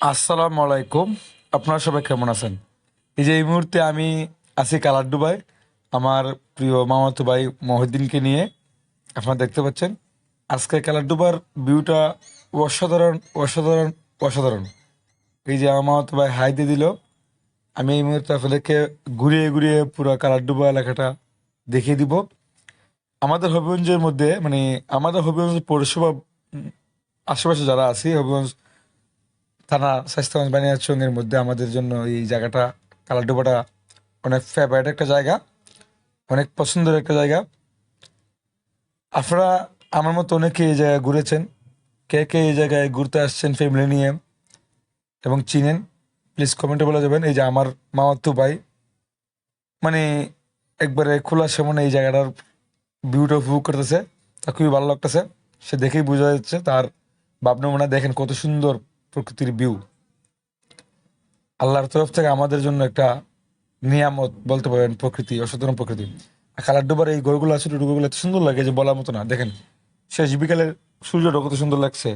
আসসালামু আলাইকুম। আপনারা সবাই কেমন আছেন? এই যে এই মুহূর্তে আমি আছি কালারডুবাই আমার প্রিয় মামাতো ভাই মহিউদ্দিনকে নিয়ে আপনারা দেখতে পাচ্ছেন। আজকে কালারডুবার ভিউটা অসাধারণ অসাধারণ অসাধারণ। এই যে আমার মামাতো ভাই হাই দিয়ে দিল। আমি এই মুহূর্তে আপনাদেরকে ঘুরিয়ে ঘুরিয়ে পুরো কালারডুবা এলাকাটা দেখিয়ে দিব। আমাদের হবিগঞ্জের মধ্যে মানে আমাদের হবিগঞ্জ পৌরসভা আশেপাশে যারা আছি, হবিগঞ্জ থানা স্বাস্থ্যগঞ্জ বানিয়াচঙ্গের মধ্যে আমাদের জন্য এই জায়গাটা কালারডুবাটা অনেক ফেভারিট একটা জায়গা, অনেক পছন্দের একটা জায়গা। আপনারা আমার মতো অনেকে এই জায়গায় ঘুরেছেন, কে কে এই জায়গায় ঘুরতে আসছেন ফ্যামিলি নিয়ে এবং চিনেন প্লিজ কমেন্টে বলে যাবেন। এই যে আমার মামাত্তু ভাই মানে একবারে খোলা সামনে এই জায়গাটার ভিউটা উপভোগ করতেছে, তা খুবই ভালো লাগতেছে। সে দেখেই বোঝা যাচ্ছে তার ভাবনা মনে দেখেন কত সুন্দর প্রকৃতির ভিউ আল্লাহর তরফ থেকে আমাদের জন্য একটা নিয়ামত বলতে পারেন প্রকৃতি, অসাধারণ প্রকৃতি। আর কালারডুবার এই গরুগুলো আছে টুকুগুলো এত সুন্দর লাগে যে বলার মতো না। দেখেন, শেষ বিকালের সূর্যটা কত সুন্দর লাগছে।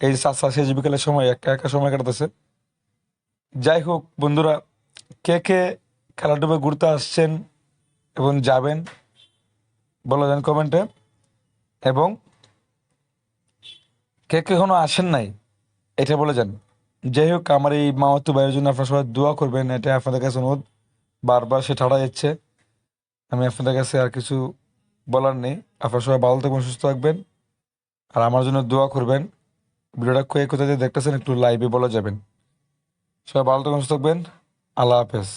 এই চাষা শেষ বিকালের সময় একা একা সময় কাটাতেছে। যাই হোক, বন্ধুরা, কে কে খেলাডুবে ঘুরতে আসছেন এবং যাবেন, বলা দেন কমেন্টে। এবং কে কে এখনও আসেন নাই এটা বলে যান। যাই হোক আমার এই মামাতো ভাইয়ের জন্য আপনার সবাই দোয়া করবেন এটা আপনাদের কাছে অনুরোধ। বারবার সে ঠাড়া যাচ্ছে আমি আপনাদের কাছে আর কিছু বলার নেই। আপনার সবাই ভালো থাকবেন, সুস্থ থাকবেন। আর আমার জন্য দোয়া করবেন। ভিডিওটা কয়ে কোথায় দেখতেছেন একটু লাইভে বলা যাবেন। সবাই ভালো থাকবেন, সুস্থ থাকবেন। আল্লাহ হাফেজ।